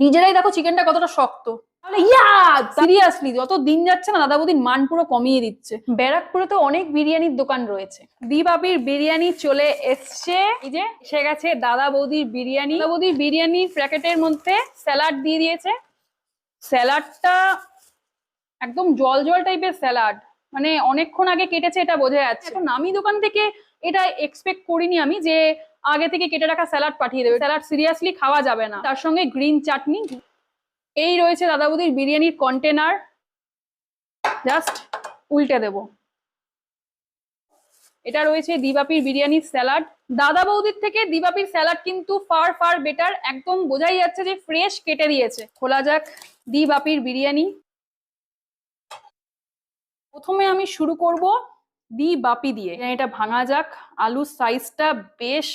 নিজেরাই দেখো চিকেনটা কতটা শক্ত। তাহলে ইয়া সিরিয়াসলি যত দিন যাচ্ছে না দাদা বৌদির মান পুরো কমিয়ে দিচ্ছে। ব্যারাকপুরে তো অনেক বিরিয়ানির দোকান রয়েছে। দিবাবির বিরিয়ানি চলে এসছে। এই যে, এসে গেছে দাদা বৌদির বিরিয়ানি। দাদা বৌদির বিরিয়ানির প্যাকেটের মধ্যে স্যালাড দিয়ে দিয়েছে। স্যালাডটা একদম জল জল টাইপের স্যালাড। মানে অনেকক্ষণ আগে কেটেছে, এটা বোঝা যাচ্ছে। নামি দোকান থেকে এটা এক্সপেক্ট করিনি আমি যে আগে থেকে কেটে রাখা স্যালাড পাঠিয়ে দেবে। স্যালাড সিরিয়াসলি খাওয়া যাবে না। তার সঙ্গে গ্রিন চাটনি। এই রয়েছে দাদা বৌদির বিরিয়ানির কন্টেনার। জাস্ট উল্টে দেব। এটা রয়েছে দিবাপির বিরিয়ানির স্যালাড। দাদা বৌদির থেকে দিবাপির স্যালাড কিন্তু ফার ফার বেটার। একদম বোঝাই যাচ্ছে যে ফ্রেশ কেটে দিয়েছে। খোলা যাক দিবাপির বিরিয়ানি। প্রথমে আমি শুরু করব দি বাপি দিয়ে। এটা ভাঙা যাক। আলুর সাইজটা বেশ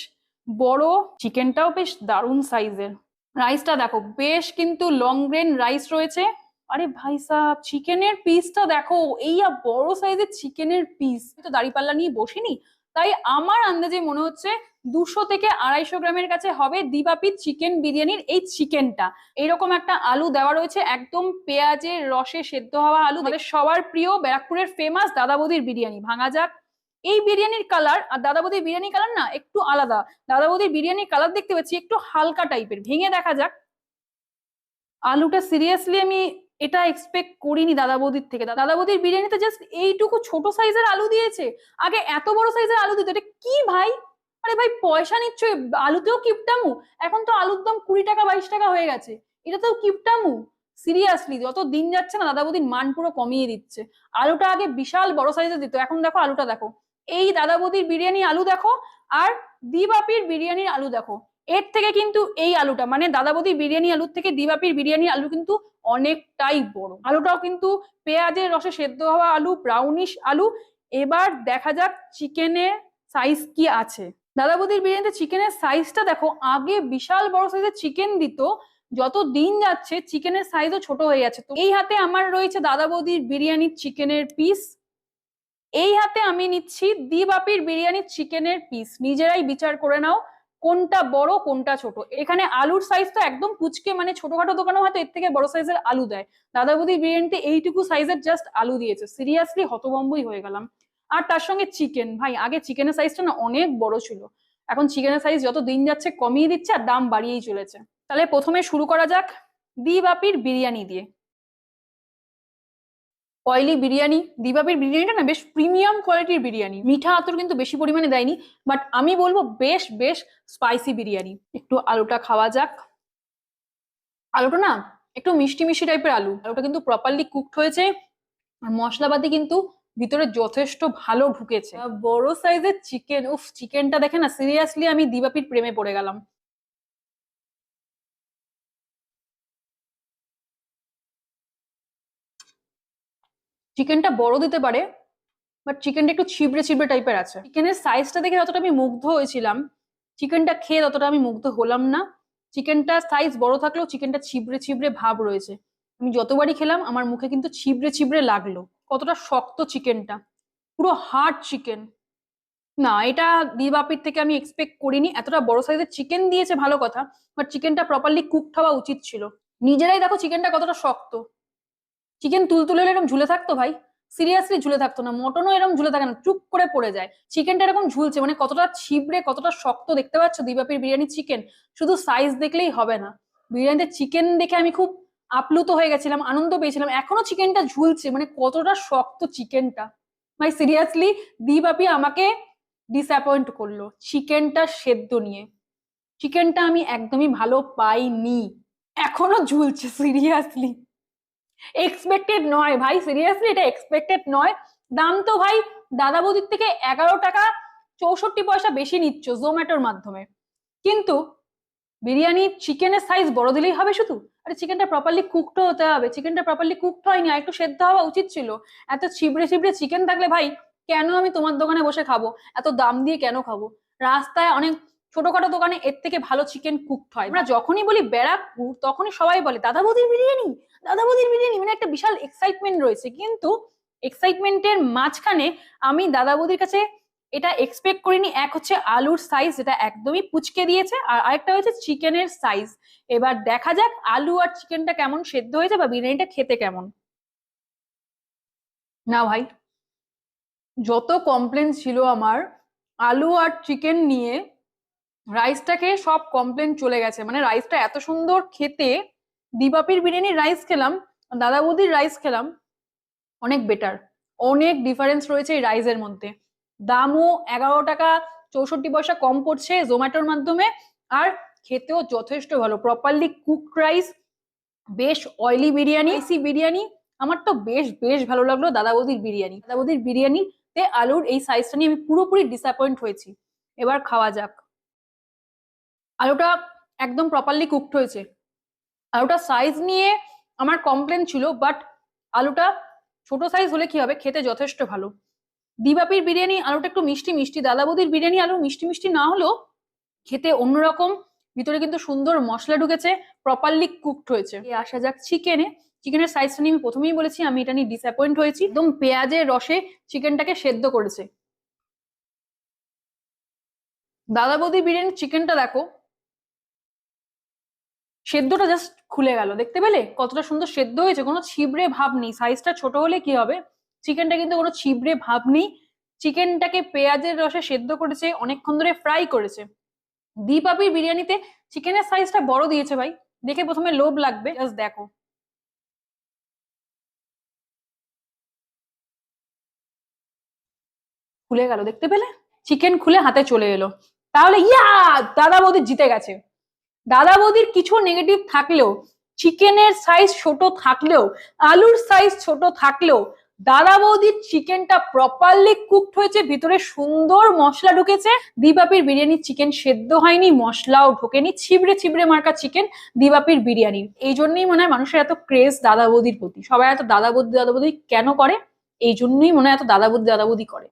বড় চিকেনটাও বেশ দারুণ সাইজের। রাইসটা দেখো, বেশ কিন্তু লং গ্রেন রাইস রয়েছে। আরে ভাই সাহ চিকেনের পিসটা দেখো এই বড় সাইজের চিকেনের পিস তো দাড়িপাল্লা নিয়ে বসিনি, তাই আমার আন্দাজে মনে হচ্ছে দুশো থেকে আড়াইশো গ্রামের কাছে হবে দিবাপির চিকেন বিরিয়ানির এই চিকেনটা। এরকম একটা আলু দেওয়া রয়েছে, একদম পেঁয়াজের রসে সেদ্ধ হওয়া আলু। সবার প্রিয় ব্যারাকপুরের ফেমাস দাদা বৌদির বিরিয়ানি। ভাঙা যাক। এই বিরিয়ানির কালার আর দাদা বৌদির বিরিয়ানি কালার না একটু আলাদা। দাদা বৌদির বিরিয়ানির কালার দেখতে পাচ্ছি একটু হালকা টাইপের ভেঙে দেখা যাক। আলুটা সিরিয়াসলি আমি এটা এক্সপেক্ট করিনি দাদা বৌদির থেকে। দাদা বৌদির বিরিয়ানিতে জাস্ট এইটুকু ছোট সাইজের আলু দিয়েছে। আগে এত বড় সাইজের আলু দিত, এটা কি ভাই? আরে ভাই, পয়সা নিচ্ছ, আলুতেও কিপটামু। এখন তো আলুর দাম কুড়ি টাকা, বাইশ টাকা হয়ে গেছে। এটা তো কিপটামু। সিরিয়াসলি যত দিন যাচ্ছে না দাদা বৌদির মান পুরো কমিয়ে দিচ্ছে। আলুটা আগে বিশাল বড় সাইজের দিত, এখন দেখো আলুটা দেখো। এই দাদা বৌদির বিরিয়ানি আলু দেখো আর দিবাপির বিরিয়ানির আলু দেখো। এর থেকে কিন্তু এই আলুটা মানে দাদা বৌদির বিরিয়ানি আলুর থেকে দিবাপির বিরিয়ানি আলু কিন্তু অনেকটাই বড়। আলুটাও কিন্তু পেঁয়াজের রসে সেদ্ধ হওয়া আলু ব্রাউনিশ আলু। এবার দেখা যাক চিকেনের সাইজ কি আছে। দাদা বৌদির বিরিয়ানিতে চিকেনের সাইজটা দেখো, আগে বিশাল বড় সাইজের চিকেন দিত, যত দিন যাচ্ছে চিকেনের সাইজও ছোট হয়ে যাচ্ছে তো এই হাতে আমার রয়েছে দাদা বৌদির বিরিয়ানির চিকেনের পিস এই হাতে আমি নিচ্ছি দিবাপির বিরিয়ানির চিকেনের পিস নিজেরাই বিচার করে নাও কোনটা বড়, কোনটা ছোট। এখানে আলুর সাইজ তো একদম কুচকে মানে ছোটখাটো দোকানেও হয়তো এর থেকে বড় সাইজের আলু দেয়। দাদা বৌদির বিরিয়ানিতে এইটুকু সাইজের জাস্ট আলু দিয়েছে। সিরিয়াসলি হতবম্বই হয়ে গেলাম। আর তার সঙ্গে চিকেন ভাই, আগে চিকেনের সাইজটা না অনেক বড় ছিল। এখন চিকেনের সাইজ যত দিন যাচ্ছে কমিয়ে দিচ্ছে আর দাম বাড়িয়েই চলেছে। তাহলে প্রথমে শুরু করা যাক দিবাপির বিরিয়ানি দিয়ে। অয়েলি বিরিয়ানি দিবাপির বিরিয়ানিটা না বেশ প্রিমিয়াম কোয়ালিটির বিরিয়ানি মিঠা আতর কিন্তু বেশি পরিমাণে দেয়নি বাট আমি বলব বেশ বেশ স্পাইসি বিরিয়ানি একটু আলুটা খাওয়া যাক। আলুটা না একটু মিষ্টি মিষ্টি টাইপের আলু। আলুটা কিন্তু প্রপারলি কুকড হয়েছে, আর মশলাপাতি কিন্তু ভিতরে যথেষ্ট ভালো ঢুকেছে। বড় সাইজের চিকেন উফ চিকেনটা দেখে না সিরিয়াসলি আমি দিবাপির প্রেমে পড়ে গেলাম। চিকেনটা বড় দিতে পারে বাট চিকেনটা একটু ছিবড়ে ছিবড়ে টাইপের আছে। চিকেনের সাইজটা দেখে যতটা আমি মুগ্ধ হয়েছিলাম চিকেনটা খেয়ে ততটা আমি মুগ্ধ হলাম না। চিকেনটা সাইজ বড় থাকলেও চিকেনটা ছিবড়ে ছিবড়ে ভাব রয়েছে। আমি যতবারই খেলাম, আমার মুখে কিন্তু ছিবড়ে ছিবড়ে লাগল। কতটা শক্ত চিকেনটা পুরো হার্ড চিকেন না, এটা দিবাপির থেকে আমি এক্সপেক্ট করিনি, এতটা বড় সাইজের চিকেন দিয়েছে ভালো কথা বাট চিকেনটা প্রপারলি কুকড হওয়া উচিত ছিল। নিজেরাই দেখো চিকেনটা কতটা শক্ত। চিকেন তুলতুলে এরকম ঝুলে থাকতো ভাই? সিরিয়াসলি ঝুলে থাকতো না। মটনও এরকম ঝুলে থাকে না। চুপ করে পড়ে যায়। চিকেনটা এরকম ঝুলছে। মানে কতটা ছিবড়ে, কতটা শক্ত দেখতে পাচ্ছ? দিবাপির বিরিয়ানি চিকেন শুধু সাইজ দেখলেই হবে না। বিরিয়ানিতে চিকেন দেখে আমি খুব আপ্লুত হয়ে গেছিলাম, আনন্দ পেয়েছিলাম। এখনও চিকেনটা ঝুলছে। মানে কতটা শক্ত চিকেনটা ভাই সিরিয়াসলি দিবাপি আমাকে ডিসঅ্যাপয়েন্ট করল। চিকেনটা সেদ্ধ নিয়ে। চিকেনটা আমি একদমই ভালো পাইনি। এখনও ঝুলছে সিরিয়াসলি এক্সপেক্টেড নয় ভাই সিরিয়াসলি এটা এক্সপেক্টেড নয়। দাম তো ভাই দাদা বৌদির থেকে এগারো টাকা চৌষট্টি পয়সা বেশি নিচ্ছ জোম্যাটোর মাধ্যমে। কিন্তু বিরিয়ানি চিকেনের সাইজ বড় দিলেই হবে শুধু? আরে চিকেনটা প্রপারলি কুকড হতে হবে, চিকেনটা প্রপারলি কুকড হয়নি, আর একটু সেদ্ধ হওয়া উচিত ছিল। এত ছিবড়ে ছিবড়ে চিকেন থাকলে ভাই কেন আমি তোমার দোকানে বসে খাব? এত দাম দিয়ে কেন খাব? রাস্তায় অনেক ছোটখাটো দোকানে এর থেকে ভালো চিকেন কুকড হয়। আমরা যখনই বলি ব্যারাকপুর তখনই সবাই বলে, দাদা বৌদির বিরিয়ানি, দাদা বৌদির বিরিয়ানি। মানে একটা বিশাল এক্সাইটমেন্ট রয়েছে। কিন্তু এক্সাইটমেন্টের মাঝখানে আমি দাদা বৌদির কাছে এটা এক্সপেক্ট করিনি। এক হচ্ছে আলুর সাইজ এটা একদমই পুচকে দিয়েছে। আর আরেকটা হয়েছে চিকেনের সাইজ এবার দেখা যাক আলু আর চিকেনটা কেমন সেদ্ধ হয়েছে বা বিরিয়ানিটা খেতে কেমন। না ভাই, যত কমপ্লেন ছিল আমার, আলু আর চিকেন নিয়ে রাইসটাকে সব কমপ্লেন চলে গেছে। মানে রাইসটা এত সুন্দর খেতে দিবাপির বিরিয়ানির রাইস খেলাম দাদা বৌদির রাইস খেলাম, অনেক বেটার অনেক ডিফারেন্স রয়েছে এই রাইসের মধ্যে। দামও এগারো টাকা, চৌষট্টি পয়সা কম পড়ছে জোম্যাটোর মাধ্যমে, আর খেতেও যথেষ্ট ভালো। প্রপারলি কুক রাইস বেশ অয়েলি বিরিয়ানি এসি বিরিয়ানি, আমার তো বেশ বেশ ভালো লাগল দাদা বৌদির বিরিয়ানি। দাদা বৌদির বিরিয়ানিতে আলুর এই সাইজটা নিয়ে আমি পুরোপুরি ডিসঅ্যাপয়েন্ট হয়েছি। এবার খাওয়া যাক। আলুটা একদম প্রপারলি কুকড হয়েছে। আলুটা সাইজ নিয়ে আমার কমপ্লেন ছিল বাট আলুটা ছোট সাইজ হলে কি হবে? খেতে যথেষ্ট ভালো। দিবাপির বিরিয়ানি আলুটা একটু মিষ্টি মিষ্টি দাদা বৌদির বিরিয়ানি আলু মিষ্টি মিষ্টি না হলেও খেতে অন্যরকম, ভিতরে কিন্তু সুন্দর মশলা ঢুকেছে প্রপারলি কুকড হয়েছে। আসা যাক চিকেনে চিকেনের সাইজটা নিয়ে আমি প্রথমেই বলেছি, আমি এটা নিয়ে ডিসঅ্যাপয়েন্ট হয়েছি। একদম পেঁয়াজের রসে চিকেনটাকে সেদ্ধ করেছে। দাদা বৌদি বিরিয়ানির চিকেনটা দেখো সেদ্ধটা জাস্ট খুলে গেল। দেখতে পেলে? কতটা সুন্দর সেদ্ধ হয়েছে। কোনো ছিবড়ে ভাব নেই। সাইজটা ছোট হলে কি হবে? চিকেনটা কিন্তু কোনো ছিবড়ে ভাব নেই। চিকেনটাকে পেঁয়াজের রসে সেদ্ধ করেছে, অনেকক্ষণ ধরে ফ্রাই করেছে। দীপাপির বিরিয়ানিতে চিকেনের সাইজটা বড় দিয়েছে ভাই। দেখে প্রথমে লোভ লাগবে। জাস্ট দেখো। খুলে গেল। দেখতে পেলে? চিকেন খুলে হাতে চলে এলো। তাহলে ইয়া! দাদা বৌদি জিতে গেছে। দাদা বৌদির কিছু নেগেটিভ থাকলেও চিকেনের সাইজ ছোট থাকলেও, আলুর সাইজ ছোট থাকলেও, দাদা বৌদির চিকেনটা প্রপারলি কুকড হয়েছে, ভিতরে সুন্দর মশলা ঢুকেছে। দিবাপির বিরিয়ানির চিকেন সেদ্ধ হয়নি, মশলাও ঢোকেনি, ছিবড়ে ছিবড়ে মার্কা চিকেন দিবাপির বিরিয়ানির এই জন্যই মনে হয় মানুষের এত ক্রেজ দাদা বৌদির প্রতি। সবাই এত দাদা বৌদি দাদা বৌদি কেন করে? এই জন্যই মনে হয় এত দাদা বৌদি দাদা বৌদি করে।